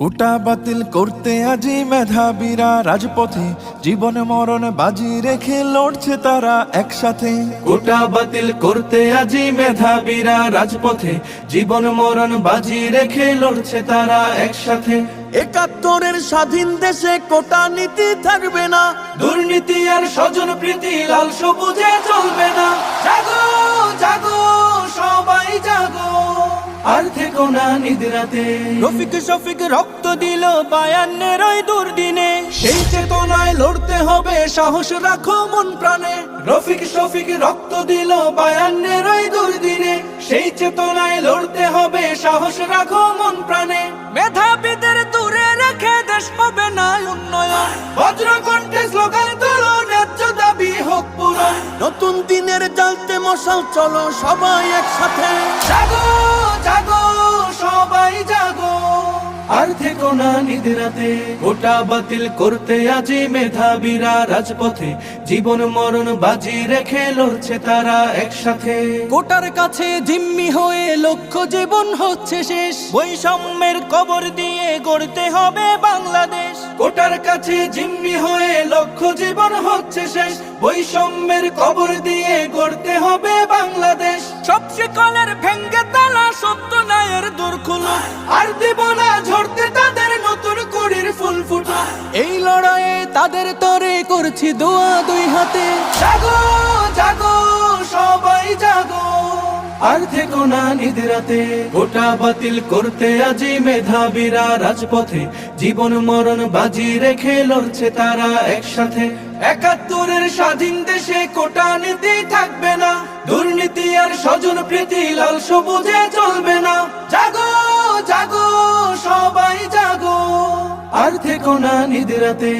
কোটা বাতিল করতে আজি মেধাবীরা রাজপথে। জীবন মরণ বাজি রেখে লড়ছে তারা একসাথে। কোটা বাতিল করতে আজি মেধাবীরা রাজপথে। জীবন মরণ বাজি রেখে লড়ছে তারা একসাথে। একাত্তরের স্বাধীন দেশে কোটা নীতি থাকবে না। দুর্নীতি আর স্বজন প্রীতি লাল সবুজে চলবে না। জাগো জাগো সবাই জাগো। আর থেকো না নিদ্রাতে। রফিক শফিক রক্ত দিল বায়ান্নের ওই দুর্দিনে। সেই চেতনায় লড়তে হবে সাহস রাখো মন প্রাণে। রফিক শফিক রক্ত দিল বায়ান্নের ওই দুর্দিনে। সেই চেতনায় লড়তে হবে সাহস রাখো মন প্রাণে। মেধাবীদের দূরে রেখে দেশ হবে না উন্নয়ন। বজ্র কণ্ঠে স্লোগান তোলো ন্যায্য দাবি হোক পূরণ। নতুন দিনের জ্বালতে মশাল চলো সবাই একসাথে। থেকো না নিদ্রাতে গোটা বাতিল করতে আজি মেধাবীরা রাজপথে। জীবন মরণ বাজি রেখে লড়ছে তারা একসাথে। কোটার কাছে জিম্মি হয়ে লক্ষ্য জীবন হচ্ছে শেষ। বৈষম্যের কবর দিয়ে গড়তে হবে বাংলাদেশ। কোটার কাছে জিম্মি হয়ে লক্ষ্য জীবন হচ্ছে শেষ। বৈষম্যের কবর দিয়ে গড়তে হবে বাংলাদেশ। সব শিকলের ভেঙ্গে তালা সত্য ন্যায়ের দূর খুলো। আর দেব তাদের তরে করছি দোয়া দুই হাতে। জাগো জাগো, সবাই জাগো। আর থেকো না নিদ্রাতে, গোটা বাতিল করতে আজি মেধাবীরা রাজপথে। জীবন মরণ বাজি রেখে লড়ছে তারা একসাথে। একাত্তরের স্বাধীন দেশে কোটা নীতি থাকবে না। দুর্নীতি আর স্বজন প্রীতি লাল সবুজে চলবে না। আর থেকো না নিদ্রাতে।